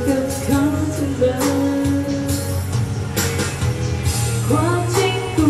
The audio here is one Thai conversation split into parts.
girls come to love. Watching the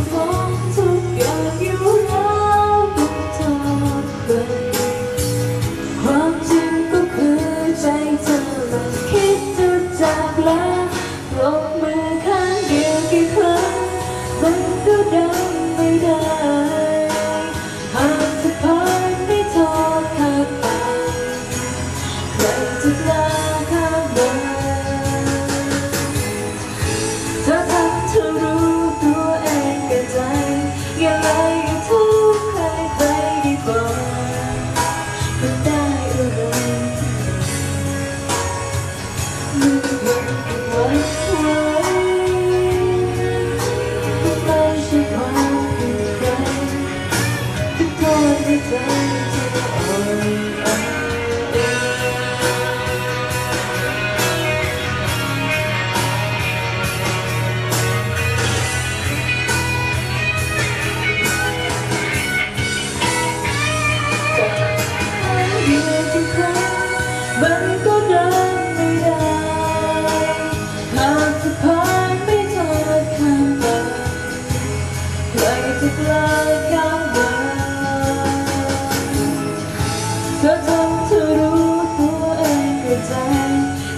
Like it's a blood cowboy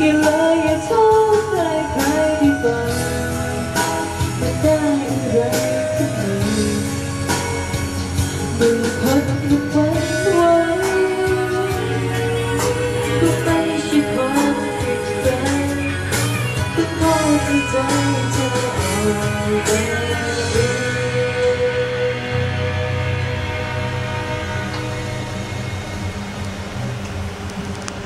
กินเลยอย่าโทษใครใครที่บอกไม่ได้อะไรสักหน่อยมึงพักทุกว้ไว้ก็ไม่ใช่ความผิดใครก็พอที่ใจเธอเอาไว้